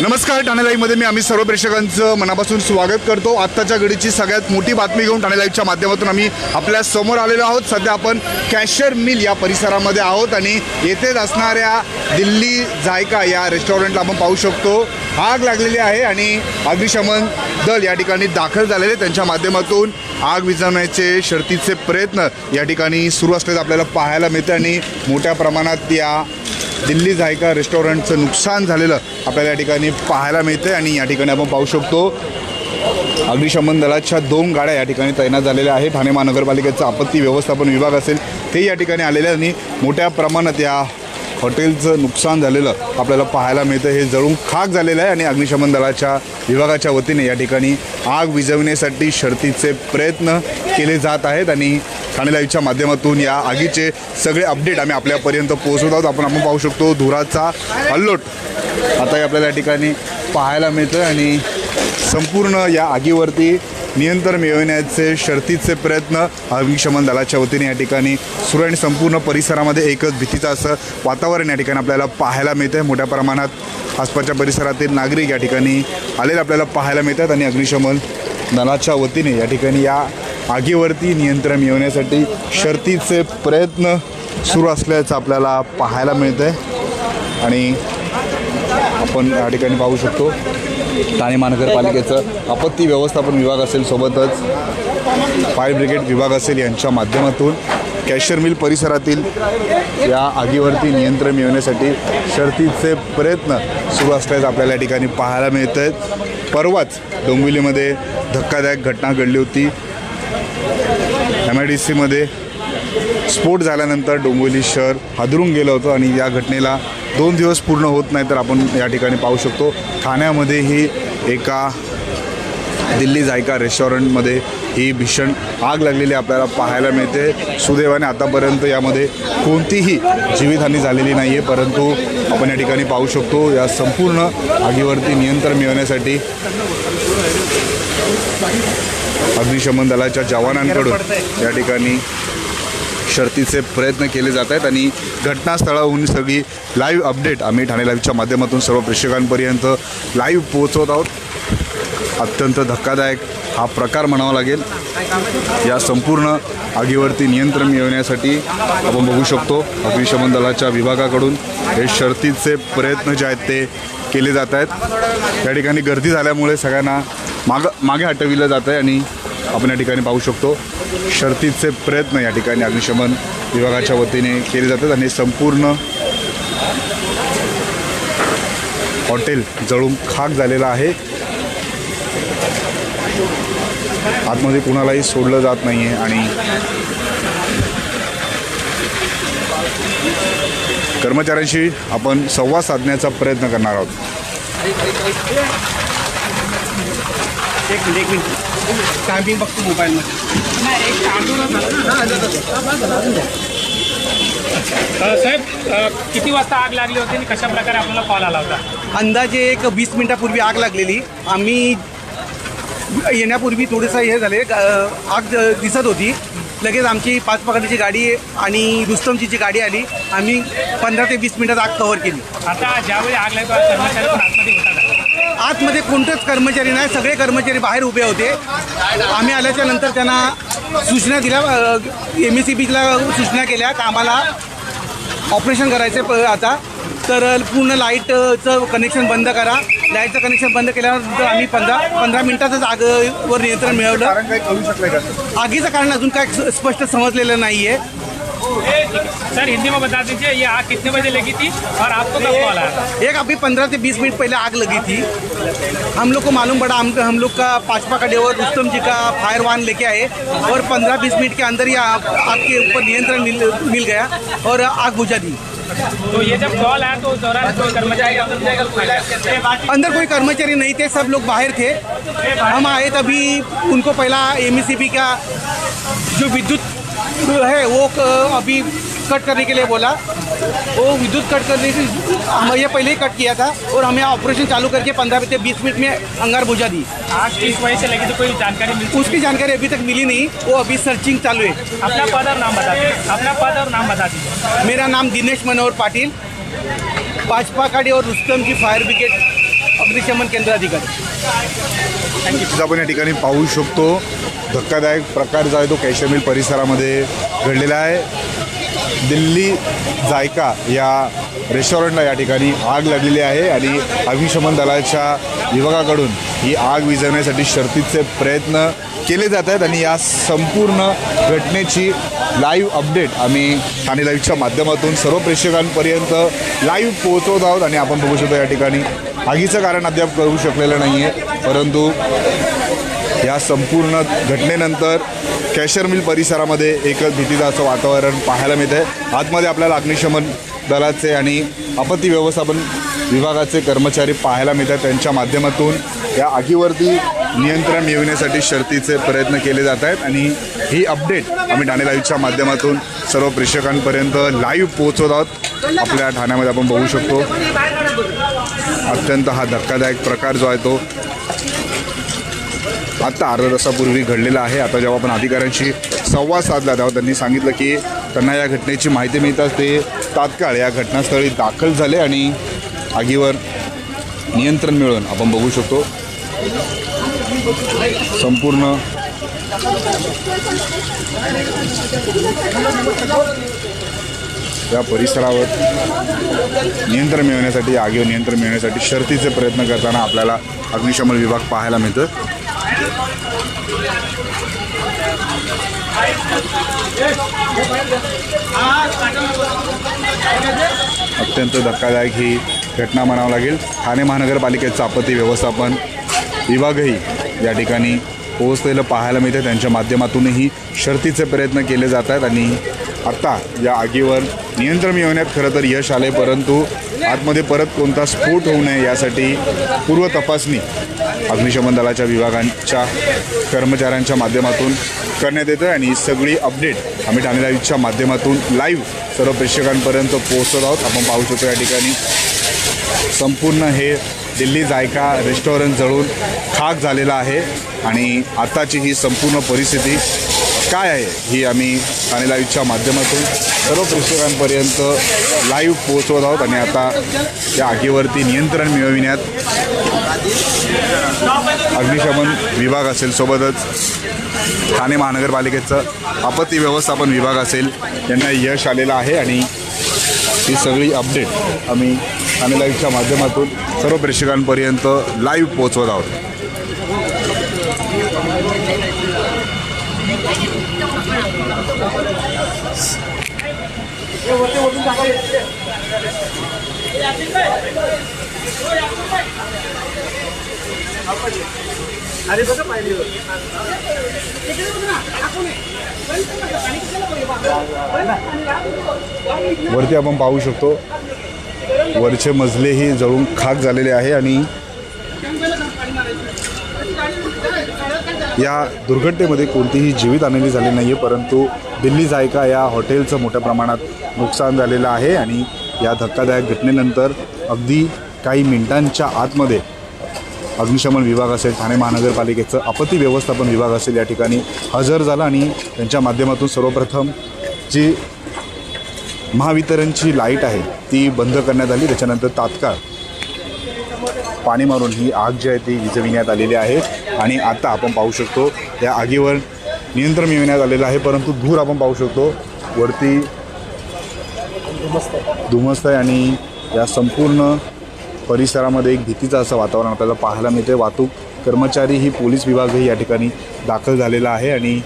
नमस्कार ठाणे लाईव्हमध्ये मी आम्ही सर्व प्रेक्षकांचं मनापासून स्वागत करतो. आत्ताच्या घडीची सगळ्यात मोठी बातमी घेऊन ठाणे लाईव्हच्या माध्यमातून आम्ही आपल्यासमोर आलेलो आहोत. सध्या आपण कॅशर मिल या परिसरामध्ये आहोत आणि येथेच असणाऱ्या दिल्ली जायका या रेस्टॉरंटला आपण पाहू शकतो. आग लागलेली आहे आणि अग्निशमन दल या ठिकाणी दाखल झालेले त्यांच्या माध्यमातून आग विझवण्याचे शर्तीचे प्रयत्न या ठिकाणी सुरू असल्याचं आपल्याला पाहायला मिळतं आणि मोठ्या प्रमाणात या दिल्ली जायका रेस्टॉरंटचं नुकसान झालेलं आपल्याला या ठिकाणी पाहायला मिळतं आणि या ठिकाणी आपण पाहू शकतो अग्निशमन दलाच्या दोन गाड्या या ठिकाणी तैनात झालेल्या आहेत. ठाणे महानगरपालिकेचं आपत्ती व्यवस्थापन विभाग असेल ते या ठिकाणी आलेले आणि मोठ्या प्रमाणात या हॉटेलचं नुकसान झालेलं आपल्याला पाहायला मिळतं. हे जळून खाक झालेलं आहे आणि अग्निशमन दलाच्या विभागाच्या वतीने या ठिकाणी आग विझवण्यासाठी शर्तीचे प्रयत्न केले जात आहेत आणि ठाणे लाईव्हच्या माध्यमातून या आगीचे सगळे अपडेट आम्ही आपल्यापर्यंत पोहोचवत आहोत. आपण आपण पाहू शकतो धुराचा अल्लोट आताही आपल्याला या ठिकाणी पाहायला मिळतं आणि संपूर्ण या आगीवरती नियंत्रण मिळवण्याचे शर्तीचे प्रयत्न अग्निशमन दलाच्या वतीने या ठिकाणी सुरू आणि संपूर्ण परिसरामध्ये एकच भीतीचं असं वातावरण या ठिकाणी आपल्याला पाहायला मिळतं आहे मोठ्या प्रमाणात आसपासच्या परिसरातील नागरिक या ठिकाणी आलेले आपल्याला पाहायला मिळतात आणि अग्निशमन दलाच्या वतीने या ठिकाणी या आगीवरती नियंत्रण मिळवण्यासाठी शर्तीचे प्रयत्न सुरू असल्याचं आपल्याला पाहायला मिळतं आहे आणि आपण या ठिकाणी पाहू शकतो. ठाणे महानगरपालिकेचं आपत्ती व्यवस्थापन विभाग असेल सोबतच फायर ब्रिगेड विभाग असेल यांच्या माध्यमातून कॅशर मिल परिसरातील या आगीवरती नियंत्रण मिळवण्यासाठी शर्तीचे प्रयत्न सुरू असल्याचं आपल्याला या ठिकाणी पाहायला मिळत आहेत परवाच डोंबिवलीमध्ये धक्कादायक घटना घडली होती. एम आय डी सीमध्ये स्फोट झाल्यानंतर डोंबिवली शहर हादरून गेलं होतं आणि या घटनेला दोन दिवस पूर्ण होत नाही तर आपण या ठिकाणी पाहू शकतो. ठाण्यामध्येही एका दिल्ली जायका रेस्टॉरंटमध्ये ही भीषण आग लागलेली आपल्याला पाहायला मिळते. सुदैवाने आतापर्यंत यामध्ये कोणतीही जीवितहानी झालेली नाही आहे परंतु आपण या ठिकाणी पाहू शकतो. या संपूर्ण आगीवरती नियंत्रण मिळवण्यासाठी अग्निशमन दलाच्या जवानांकडून या ठिकाणी शर्तीचे प्रयत्न केले जात आहेत आणि घटनास्थळाहून सगळी लाईव्ह अपडेट आम्ही ठाणे लाईव्हच्या माध्यमातून सर्व प्रेक्षकांपर्यंत लाईव्ह पोहोचवत आहोत. अत्यंत धक्कादायक हा प्रकार म्हणावा लागेल. या संपूर्ण आगीवरती नियंत्रण मिळवण्यासाठी आपण बघू शकतो अग्निशमन दलाच्या विभागाकडून हे शर्तीचे प्रयत्न जे आहेत ते केले जात आहेत. त्या ठिकाणी गर्दी झाल्यामुळे सगळ्यांना माग मागे हटविलं जात आहे आणि आपण या ठिकाणी पाहू शकतो शर्तीचे प्रयत्न या ठिकाणी अग्निशमन विभागाच्या वतीने केले जातात आणि संपूर्ण हॉटेल जळून खाक झालेलं आहे. आतमध्ये कुणालाही सोडलं जात नाही आहे आणि कर्मचाऱ्यांशी आपण संवाद साधण्याचा प्रयत्न करणार आहोत. टायमिंग बघतो मोबाईलमध्ये साहेब किती वाजता आग लागली होती आणि कशा प्रकारे आपल्याला कॉल आला होता? अंदाजे एक वीस मिनिटापूर्वी आग लागलेली. आम्ही येण्यापूर्वी थोडंसं हे झाले. आग दिसत होती. लगेच आमची पाच पकडाची गाडी आणि रुस्तमची जी गाडी आली. आम्ही पंधरा ते वीस मिनिटात आग कव्हर केली. आता ज्यावेळी आग लागली कर्मचारी आतमध्ये कोणतेच कर्मचारी नाही सगळे कर्मचारी बाहेर उभे होते. आम्ही आल्याच्यानंतर त्यांना सूचना दिल्या एम एस सी बीला सूचना केल्या का आम्हाला ऑपरेशन करायचं प आता. तर पूर्ण लाईटचं कनेक्शन बंद करा. लाईटचं कनेक्शन बंद केल्यानंतर आम्ही पंधरा पंधरा मिनिटातच आगवर नियंत्रण मिळवलं. आगीचं कारण अजून काय स्पष्ट समजलेलं नाही आहे सर हिंदी में बता दीजिए ये आग कितने बजे लगी थी और आपको कब कॉल आया? एक अभी पंद्रह से बीस मिनट पहले आग लगी थी। हम लोग को मालूम पड़ा हम हम लोग का पाचपा का डेवर रुस्तम जी का फायर वान लेके आए और पंद्रह बीस मिनट के अंदर ही आग के ऊपर नियंत्रण मिल मिल गया और आग बुझा दी। तो ये जब कॉल आया तो उस दौरान कोई कर्मचारी अंदर अंदर कोई कर्मचारी नहीं थे सब लोग बाहर थे। हम आए तभी उनको पहला एम का जो विद्युत है वो अभी कट करने के लिए बोला। वो विद्युत कट करने से हम ये पहले ही कट किया था और हमें ऑपरेशन चालू करके पंद्रह से बीस मिनट में अंगार बुझा दी। आज किस वजह से लगी तो कोई जानकारी मिल? उसकी जानकारी अभी तक मिली नहीं वो अभी सर्चिंग चालू है। है? अपना पद और नाम बता दीजिए। अपना पद और नाम बता दीजिए। मेरा नाम दिनेश मनोहर पाटिल भाजपा काड़ी और रुस्तम की फायर ब्रिगेड। अग्निशमन केंद्र अधिकारी. आपण या ठिकाणी पाहू शकतो धक्कादायक प्रकार जो आहे तो कॅशर परिसरामध्ये घडलेला आहे. दिल्ली जायका या रेस्टॉरंटला या ठिकाणी आग लागलेली आहे आणि अग्निशमन दलाच्या विभागाकडून ही आग विझवण्यासाठी शर्तीचे प्रयत्न केले जात आहेत आणि या संपूर्ण घटनेची लाईव्ह अपडेट आम्ही ठाणे लाईव्हच्या माध्यमातून सर्व प्रेक्षकांपर्यंत लाईव्ह पोहोचवत आहोत आणि आपण बघू शकतो या ठिकाणी आगीचं कारण अद्याप कळू शकलेलं नाही आहे परंतु या संपूर्ण घटनेनंतर कॅशर मिल परिसरामध्ये एकच भीतीचं असं वातावरण पाहायला मिळतं आहे आतमध्ये आपल्याला अग्निशमन दलाचे आणि आपत्ती व्यवस्थापन विभागाचे कर्मचारी पाहायला मिळतात. त्यांच्या माध्यमातून या आगीवरती नियंत्रण मिळवण्यासाठी शर्तीचे प्रयत्न केले जात आहेत आणि ही अपडेट आम्ही ठाणे लाईव्हच्या माध्यमातून सर्व प्रेक्षकांपर्यंत लाईव्ह पोहोचवत आहोत. आपल्या ठाण्यामध्ये आपण बघू शकतो. अत्यंत हा धक्कादायक प्रकार जो आहे तो आत्ता अर्धा तासापूर्वी घडलेला आहे. आता जेव्हा आपण अधिकाऱ्यांशी संवाद साधला तेव्हा त्यांनी सांगितलं की त्यांना या घटनेची माहिती मिळताच ते तात्काळ या घटनास्थळी दाखल झाले आणि आगीवर नियंत्रण मिळवून आपण बघू शकतो. संपूर्ण या परिसरावर नियंत्रण मिळवण्यासाठी आगीवर नियंत्रण मिळवण्यासाठी शर्तीचे प्रयत्न करताना आपल्याला अग्निशमन विभाग पाहायला मिळतं अत्यंत धक्कादायक ही घटना म्हणावं लागेल. ठाणे महानगरपालिकेचं आपत्ती व्यवस्थापन विभागही या ठिकाणी पोहोचलेलं पाहायला मिळतं त्यांच्या माध्यमातूनही शर्तीचे प्रयत्न केले जात आहेत आणि आत्ता या आगीवर नियंत्रण मिळवण्यात खरं तर यश आले परंतु आतमध्ये परत कोणता स्फोट होऊ नये यासाठी पूर्व तपासणी अग्निशमन दलाच्या विभागांच्या कर्मचाऱ्यांच्या माध्यमातून करण्यात येतं आणि सगळी अपडेट आम्ही ठाणे लाईव्हच्या माध्यमातून लाईव्ह सर्व प्रेक्षकांपर्यंत पोहोचत आहोत. आपण पाहू शकतो या ठिकाणी संपूर्ण हे दिल्ली जायका रेस्टॉरंट जळून खाक झालेला आहे आणि आताची ही संपूर्ण परिस्थिती काय आहे ही आम्ही ठाणे लाईव्हच्या माध्यमातून सर्व प्रेक्षकांपर्यंत लाईव्ह पोहोचवत आहोत आणि आता या आगीवरती नियंत्रण मिळविण्यात अग्निशमन विभाग असेल. सोबतच ठाणे महानगरपालिकेचं आपत्ती व्यवस्थापन विभाग असेल. यांना यश आलेलं आहे आणि ही सगळी अपडेट आम्ही ठाणे लाईव्हच्या माध्यमातून सर्व प्रेक्षकांपर्यंत लाईव्ह पोहोचवत आहोत. वरती आपण पाहू शकतो वरचे मजलेही जळून खाक झालेले आहे आणि या दुर्घटनेमध्ये कोणतीही जीवितहानी झाली नाही आहे परंतु दिल्ली जायका या हॉटेलचं मोठ्या प्रमाणात नुकसान झालेलं आहे आणि या धक्कादायक घटनेनंतर अगदी काही मिनिटांच्या आतमध्ये अग्निशमन विभाग असेल ठाणे महानगरपालिकेचं आपत्ती व्यवस्थापन विभाग असेल या ठिकाणी हजर झाला आणि त्यांच्या माध्यमातून सर्वप्रथम जी महावितरणची लाइट आहे ती बंद करण्यात आली. त्याच्यानंतर तात्काळ पाणी मारून ही आग जी आहे ती विजविण्यात आलेली आहे. आणि आता आपण पाहू शकतो या आगीवर नियंत्रण मिळवण्यात आलेलं आहे परंतु धूर आपण पाहू शकतो. वरती धुमस्त आहे आणि या संपूर्ण परिसरामध्ये एक भीतीचं असं वातावरण आपल्याला पाहायला मिळते वाहतूक कर्मचारी ही पोलीस विभागही या ठिकाणी दाखल झालेला आहे आणि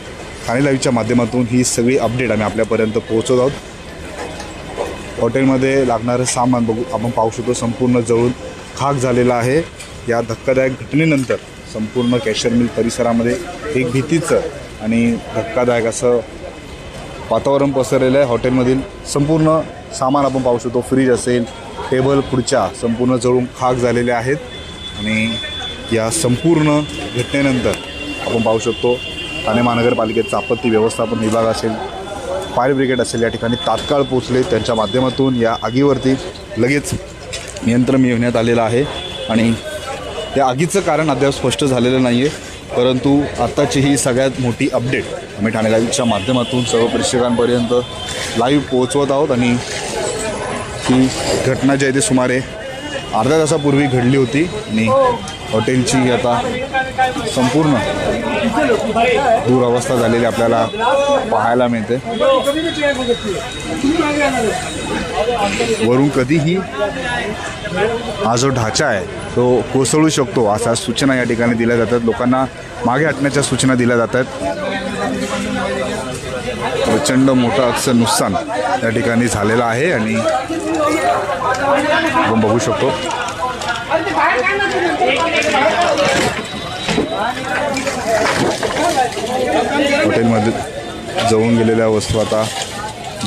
ठाणे लाईव्हच्या माध्यमातून ही सगळी अपडेट आम्ही आपल्यापर्यंत पोहोचत आहोत. हॉटेलमध्ये लागणारं सामान बघू आपण पाहू शकतो संपूर्ण जळून खाक झालेला आहे. या धक्कादायक घटनेनंतर संपूर्ण कॅशर मिल परिसरामध्ये एक भीतीचं आणि धक्कादायक असं वातावरण पसरलेलं आहे. हॉटेलमधील संपूर्ण सामान आपण पाहू शकतो. फ्रीज असेल टेबल खुर्च्या संपूर्ण जळून खाक झालेल्या आहेत. आणि या संपूर्ण घटनेनंतर आपण पाहू शकतो ठाणे महानगरपालिकेचा आपत्ती व्यवस्थापन विभाग असेल फायर ब्रिगेड असेल या ठिकाणी तात्काळ पोचले त्यांच्या माध्यमातून या आगीवरती लगेच नियंत्रण मिळवण्यात आलेलं आहे. आणि त्या आगीचं कारण अद्याप स्पष्ट झालेलं नाही आहे परंतु आत्ताची ही सगळ्यात मोठी अपडेट आम्ही ठाणे लाईव्हच्या माध्यमातून सर्व प्रेक्षकांपर्यंत लाईव्ह पोहोचवत आहोत. आणि ही घटना जी आहे ती सुमारे अर्ध्या तासापूर्वी घडली होती. आणि हॉटेलची आता संपूर्ण दुरावस्था झालेली आपल्याला पाहायला मिळते. वरून कधीही हा जो ढाचा आहे तो कोसळू शकतो अशा सूचना या ठिकाणी दिल्या जातात. लोकांना मागे हटण्याच्या सूचना दिल्या जातात. प्रचंड मोठं अक्षर नुकसान या ठिकाणी झालेलं आहे आणि आपण बघू शकतो. हॉटेलमध्ये जवळून गेलेल्या वस्तू आता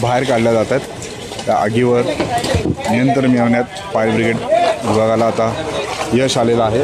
बाहेर काढल्या जात आहेत. त्या आगीवर नियंत्रण मिळवण्यात फायर ब्रिगेड विभागाला आता यश आलेलं आहे.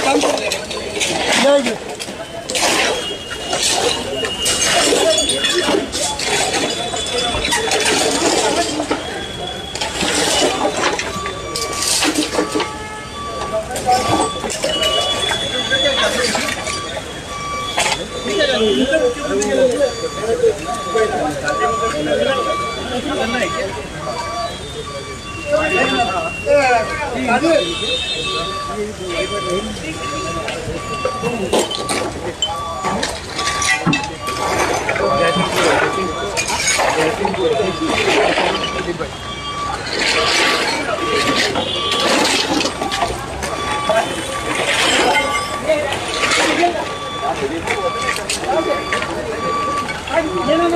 काम नावं घ्या त्यांचं कोणाचं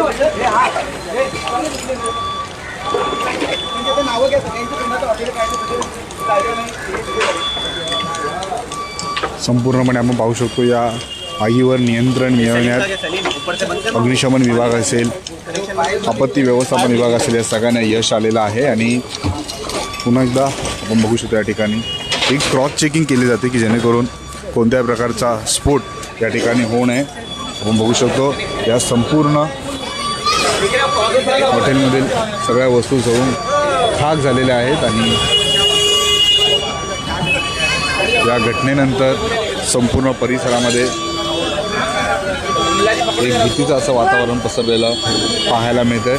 हॉटेल काय संपूर्णपणे आपण पाहू शकतो या आगीवर नियंत्रण मिळवण्यात अग्निशमन विभाग असेल आपत्ती व्यवस्थापन विभाग असेल या सगळ्यांना यश आलेलं आहे. आणि पुन्हा एकदा आपण बघू शकतो या ठिकाणी एक क्रॉस चेकिंग केली जाते की जेणेकरून कोणत्याही प्रकारचा स्फोट या ठिकाणी होऊ नये. आपण बघू शकतो या संपूर्ण हॉटेलमधील सगळ्या वस्तू जळून खाक झालेल्या आहेत आणि या घटनेनंतर संपूर्ण परिसरामध्ये एक भीतीचं असं वातावरण पसरलेलं पाहायला मिळतंय.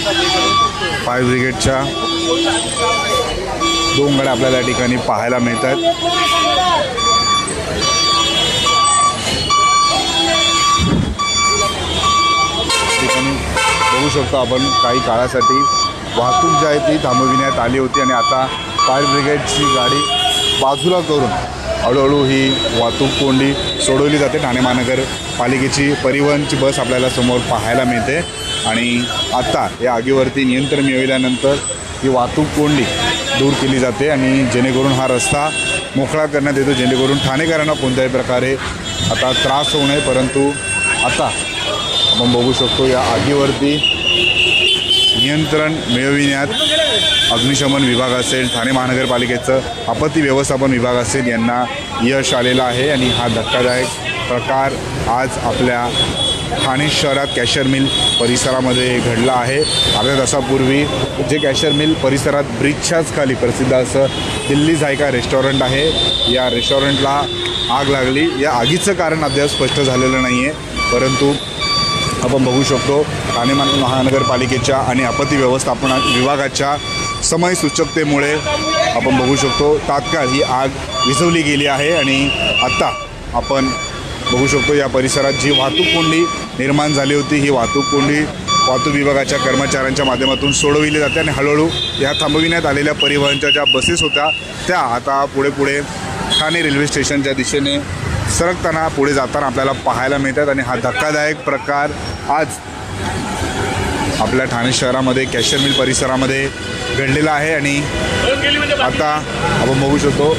फायर ब्रिगेडच्या दोन गाड्या आपल्याला या ठिकाणी पाहायला मिळतात. ठिकाणी बघू शकतो आपण काही काळासाठी वाहतूक जी आहे ती थांबविण्यात आली होती आणि आता फायर ब्रिगेडची गाडी बाजूला करून हळूहळू ही वाहतूक कोंडी सोडवली जाते. ठाणे महानगरपालिकेची परिवहनची बस आपल्याला समोर पाहायला मिळते. आणि आता या आगीवरती नियंत्रण मिळविल्यानंतर ही वाहतूक कोंडी दूर केली जाते आणि जेणेकरून हा रस्ता मोकळा करण्यात येतो. जेणेकरून ठाणेकरांना कोणत्याही प्रकारे आता त्रास होऊ नये परंतु आता आपण बघू शकतो या आगीवरती नियंत्रण मिळविण्यात अग्निशमन विभाग असेल ठाणे महानगरपालिकेचं आपत्ती व्यवस्थापन विभाग असेल यांना यश आलेलं आहे आणि हा धक्कादायक प्रकार आज आपल्या ठाणे शहरात कॅशर मिल परिसरामध्ये घडला आहे. अर्ध्या तासापूर्वी जे कॅशर मिल परिसरात ब्रिजच्याच खाली प्रसिद्ध असं दिल्ली झायका रेस्टॉरंट आहे. या रेस्टॉरंटला आग लागली. या आगीचं कारण अद्याप स्पष्ट झालेलं नाही आहे परंतु आपण बघू शकतो ठाणे महानगरपालिकेच्या आणि आपत्ती व्यवस्थापन विभागाच्या समय सूचकतेमुळे आपण बघू शकतो तात्काळ ही आग विझवली गेली आहे. आणि आत्ता आपण बघू शकतो या परिसरात जी वाहतूक कोंडी निर्माण झाली होती. ही वाहतूक कोंडी वाहतूक विभागाच्या कर्मचाऱ्यांच्या माध्यमातून सोडविली जाते आणि हळूहळू या थांबविण्यात आलेल्या परिवहनच्या ज्या बसेस होत्या त्या आता पुढे पुढे ठाणे रेल्वे स्टेशनच्या दिशेने सरकताना पुढे जाताना आपल्याला पाहायला मिळतात आणि हा धक्कादायक प्रकार आज आपल्या ठाणे शहरामध्ये कॅशर मिल परिसरामध्ये घडलेला आहे आणि आता आपण बघू शकतो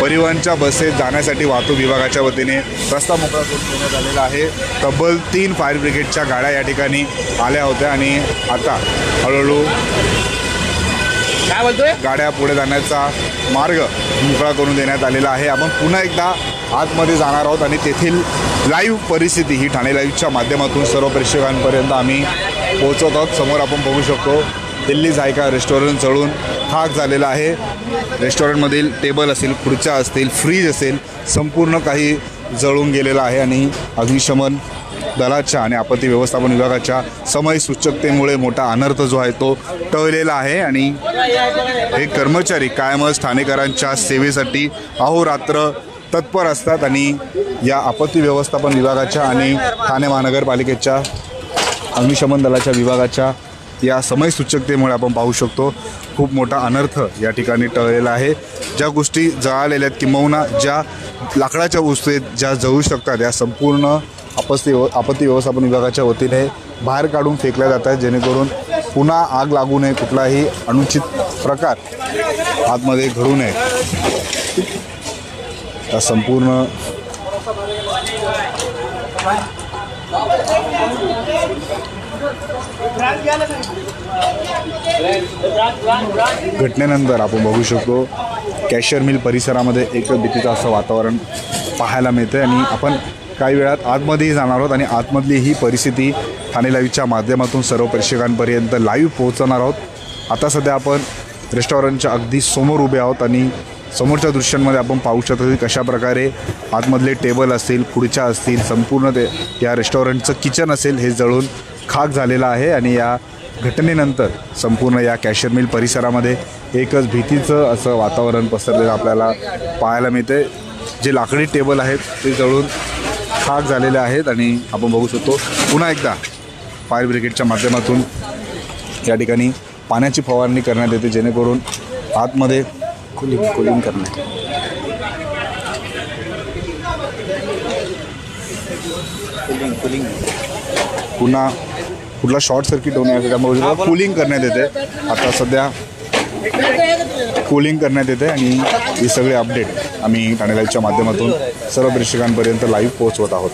परिवहनच्या बसेस जाण्यासाठी वाहतूक विभागाच्या वतीने रस्ता मोकळा करून देण्यात आलेला आहे. तब्बल तीन फायर ब्रिगेडच्या गाड्या या ठिकाणी आल्या होत्या आणि आता हळूहळू काय बोलतोय? गाड्या पुढे जाण्याचा मार्ग मोकळा करून देण्यात आलेला आहे. आपण पुन्हा एकदा आतमध्ये जाणार आहोत आणि तेथील लाईव्ह परिस्थिती ही ठाणे लाईव्हच्या माध्यमातून सर्व प्रेक्षकांपर्यंत आम्ही पोहोचवत आहोत. समोर आपण बघू शकतो दिल्ली जायका रेस्टॉरंट जळून खाक झालेला आहे. रेस्टॉरंटमधील टेबल असेल खुर्च्या असतील फ्रीज असेल संपूर्ण काही जळून गेलेलं आहे आणि अग्निशमन दलाच्या आणि आपत्ती व्यवस्थापन विभागाच्या समय सूचकतेमुळे मोठा अनर्थ जो आहे तो टळलेला आहे आणि हे कर्मचारी कायमच ठाणेकरांच्या सेवेसाठी अहोरात्र तत्पर असतात आणि या आपत्ती व्यवस्थापन विभागाच्या आणि ठाणे महानगरपालिकेच्या अग्निशमन दलाच्या विभागाच्या या समय सूचकतेमुळे आपण पाहू शकतो. खूप मोठा अनर्थ या ठिकाणी टळलेला आहे. ज्या गोष्टी जळालेल्या आहेत किंबहुना ज्या लाकडाच्या वस्तू आहेत ज्या जळू शकतात या संपूर्ण आपत्ती आपत्ती व्यवस्थापन विभागाच्या वतीने बाहेर काढून फेकल्या जात आहेत जेणेकरून पुन्हा आग लागू नये कुठलाही अनुचित प्रकार आतमध्ये घडू नये. या संपूर्ण घटनेनंतर आपण बघू शकतो कॅशियर मिल परिसरामध्ये एक भीतीचं असं वातावरण पाहायला मिळतं आणि आपण काही वेळात आतमध्येही जाणार आहोत आणि आतमधली ही परिस्थिती ठाणे लाईव्हच्या माध्यमातून सर्व प्रेक्षकांपर्यंत लाईव्ह पोहोचवणार आहोत. आता सध्या आपण रेस्टॉरंटच्या अगदी समोर उभे आहोत आणि समोरच्या दृश्यांमध्ये आपण पाहू शकतो की कशा प्रकारे आतमधले टेबल असतील खुर्च्या असतील संपूर्ण ते या रेस्टॉरंटचं किचन असेल हे जळून खाक झालेला आहे आणि या घटनेनंतर संपूर्ण या कॅशर मिल परिसरामध्ये एकच भीतीचं असं वातावरण पसरलेलं आपल्याला पाहायला मिळते जे लाकडी टेबल आहेत ते जळून खाक झालेले आहेत आणि आपण बघू शकतो पुन्हा एकदा फायर ब्रिगेडच्या माध्यमातून या ठिकाणी पाण्याची फवारणी करण्यात येते जेणेकरून आतमध्ये कुलिंग कुलिंग करण्यात पुन्हा कुठला शॉर्ट सर्किट नये त्यामुळे कुलिंग करण्यात येते. आता सध्या कुलिंग करण्यात येते आणि ही सगळी अपडेट आम्ही ठाणे लाईव्हच्या माध्यमातून सर्व प्रेक्षकांपर्यंत लाईव्ह पोहोचवत आहोत.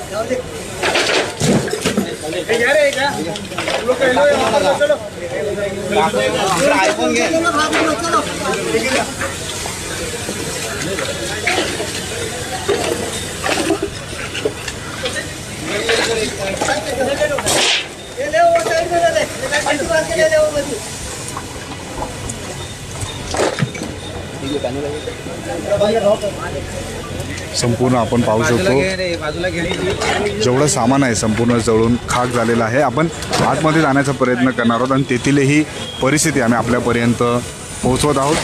संपूर्ण आपण पाहू शकतो. जेवढं सामान आहे संपूर्ण जळून खाक झालेलं आहे. आपण आतमध्ये जाण्याचा प्रयत्न करणार आहोत आणि तेथीलही परिस्थिती आम्ही आपल्यापर्यंत पोहोचवत आहोत.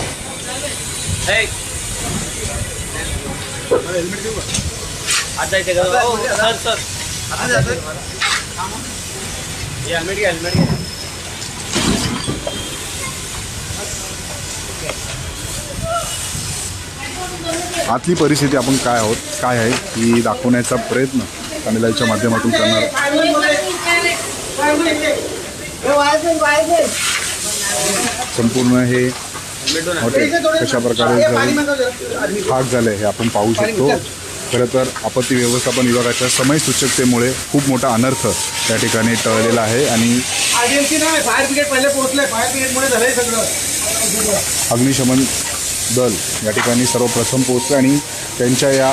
आतली परिस्थिती आपण काय आहोत काय आहे ही दाखवण्याचा प्रयत्न तामिळच्या माध्यमातून करणार संपूर्ण हे हॉटेल कशा प्रकारे खाक झालं हे आपण पाहू शकतो. खरं तर आपत्ती व्यवस्थापन विभागाच्या समय सूचकतेमुळे खूप मोठा अनर्थ त्या ठिकाणी टळलेला आहे आणि आरडीएमसी नाही फायर ब्रिगेड पहिले पोहोचले फायर ब्रिगेडमुळे झालंय सगळं. अग्निशमन दल या ठिकाणी सर्वप्रथम पोहोचलं आणि त्यांच्या या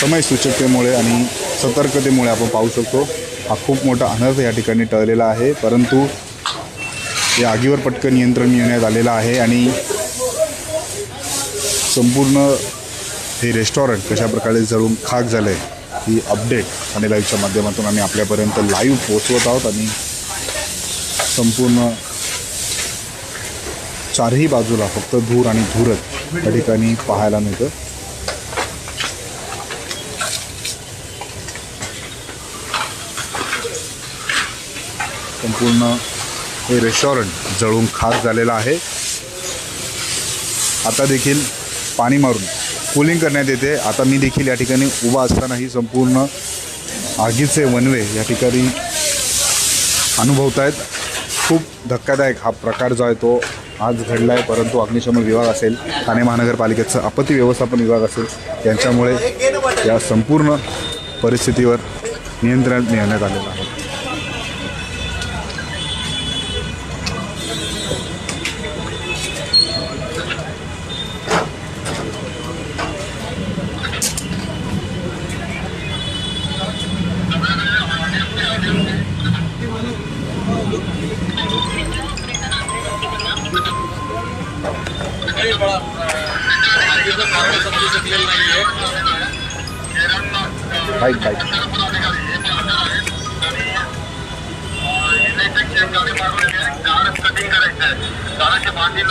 समय सूचकतेमुळे आणि सतर्कतेमुळे आपण पाहू शकतो हा खूप मोठा अनर्थ या ठिकाणी टळलेला आहे. परंतु या आगीवर पटकन नियंत्रण मिळवण्यात आलेलं आहे आणि संपूर्ण हे रेस्टॉरंट कशा प्रकारे जळून खाक झालं आहे ही अपडेट आणि लाईव्हच्या माध्यमातून आम्ही आपल्यापर्यंत लाईव्ह पोचवत आहोत आणि संपूर्ण चारही बाजूला फक्त धूर आणि धूरच या ठिकाणी पाहायला मिळतं. संपूर्ण हे रेस्टॉरंट जळून खाक झालेलं आहे. आता देखील पाणी मारून कूलिंग करण्यात येते. आता मी देखील या ठिकाणी उभा असतानाही संपूर्ण आगीचे वनवे या ठिकाणी अनुभवत आहेत खूप धक्कादायक हा प्रकार जो आहे तो आज घडला आहे परंतु अग्निशमन विभाग असेल ठाणे महानगरपालिकेचं आपत्ती व्यवस्थापन विभाग असेल यांच्यामुळे या संपूर्ण परिस्थितीवर नियंत्रण मिळवण्यात आलेलं आहे.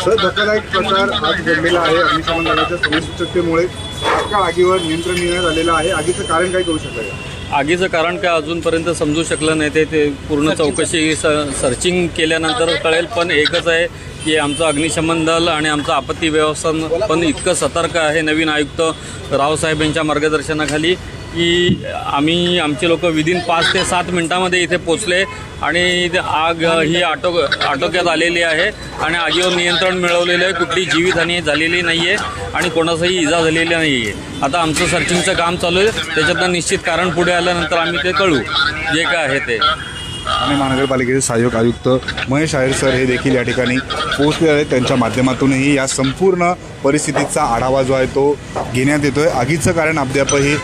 सर धक्कादायक प्रकार आज घडलेला आहे. अग्निशमन दलाच्या समयसूचकतेमुळे तात्काळ आगीवर नियंत्रण मिळवण्यात आलेलं आहे. आगीचं कारण काय करू शकतं का? आगीचं कारण काय अजूनपर्यंत समजू शकलं नाही. ते ते पूर्ण चौकशी स सर्चिंग केल्यानंतर कळेल पण एकच आहे की आमचं अग्निशमन दल आणि आमचं आपत्ती व्यवस्थापन पण इतकं सतर्क आहे. नवीन आयुक्त रावसाहेब यांच्या मार्गदर्शनाखाली की आम्ही आमचे लोक विदिन पाच ते सात मिनिटामध्ये इथे पोचले आणि ते आग ही आटोक आटोक्यात आलेली आहे आणि आगीवर नियंत्रण मिळवलेलं आहे. कुठली जीवितहानी झालेली नाही आहे आणि कोणाचाही इजा झालेली नाही आहे आता आमचं सर्चिंगचं काम चालू आहे. त्याच्यातनं निश्चित कारण पुढे आल्यानंतर आम्ही ते कळू जे काय आहे ते. ठाणे महानगरपालिकेचे सहाय्यक आयुक्त महेश आयर सर हे देखील या ठिकाणी पोहोचले आहेत. त्यांच्या माध्यमातूनही या संपूर्ण परिस्थितीचा आढावा जो आहे तो घेण्यात येतो आहे आगीचं कारण अद्यापही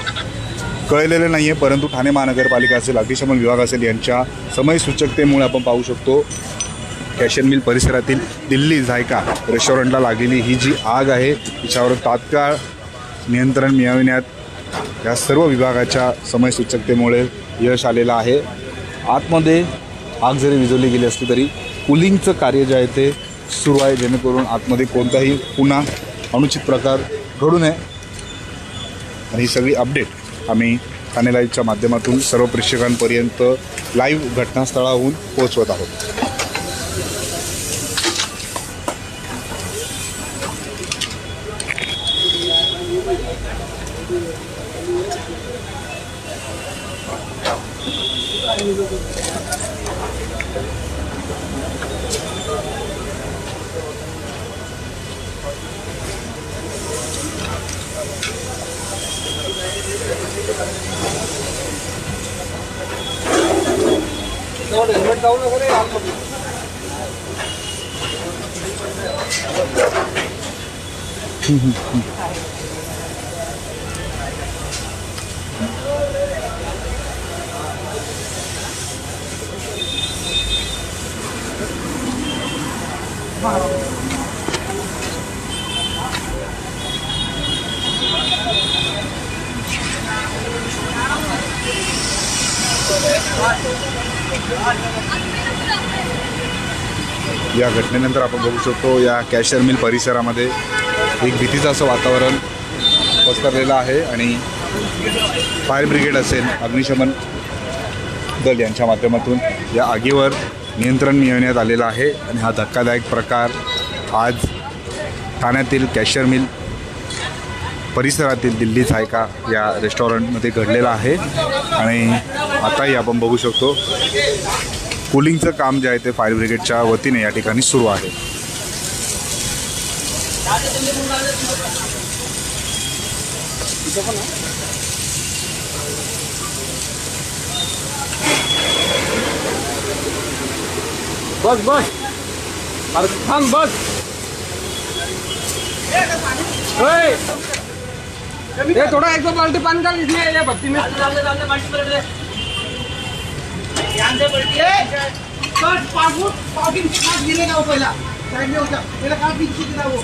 कळलेलं नाही आहे परंतु ठाणे महानगरपालिका असेल अग्निशमन विभाग असेल यांच्या समयसूचकतेमुळे आपण पाहू शकतो. कॅशन मिल परिसरातील दिल्ली झायका रेस्टॉरंटला लागलेली ही जी आग आहे तिच्यावर तात्काळ नियंत्रण मिळविण्यात या सर्व विभागाच्या समयसूचकतेमुळे यश आलेलं आहे. आतमध्ये आग जरी विझवली गेली असली तरी कुलिंगचं कार्य जे आहे ते सुरू आहे जेणेकरून आतमध्ये कोणताही पुन्हा अनुचित प्रकार घडू नये. आणि ही सगळी अपडेट आम्ही ठाणे लाईव्हच्या माध्यमातून सर्व प्रेक्षकांपर्यंत लाईव्ह घटनास्थळाहून पोहोचवत आहोत. या घटनेनंतर आपण बघू शकतो या कॅशर मिल परिसरामध्ये एक भीतीचं असं वातावरण पसरलेलं आहे आणि फायर ब्रिगेड असेल अग्निशमन दल यांच्या माध्यमातून या आगीवर नियंत्रण मिळवण्यात आलेलं आहे आणि हा धक्कादायक प्रकार आज ठाण्यातील कॅशर मिल परिसरातील दिल्ली झायका या रेस्टॉरंटमध्ये घडलेला आहे. आणि आताही आपण बघू शकतो कूलिंगचं काम जे आहे ते फायर ब्रिगेडच्या वतीने या ठिकाणी सुरू आहे. बस बस। अरे बस। ये थोड़ा एक दो बाल्टी पानी डाल इसमें ये भट्टी में। ध्यान से पलटी है पाकिट पासपोर्ट पावती पास गिरेगा वो पहला। साइड में हो जा। पहला काट पीछे गिरा वो।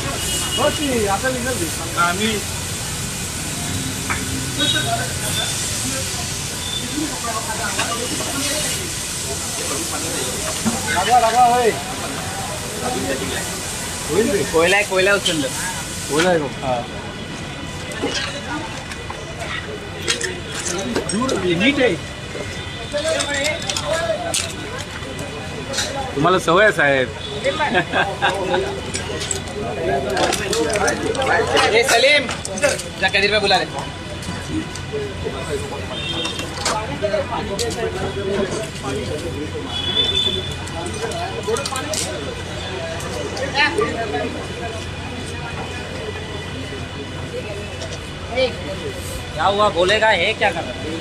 আমি কয়লায় কয়লা উচ্চন্দ কয়লায় হ্যাঁ। तुम्हाला सवय साहेब ये सलीम, जा कदीर में बुला ले क्या हुआ? बोलेगा है क्या कर रहा है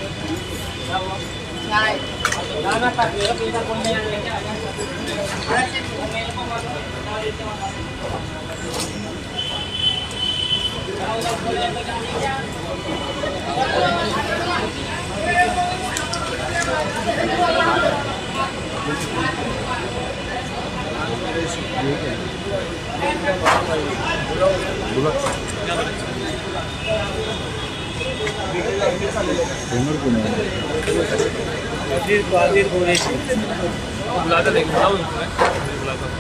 बुलाता देख बुलाता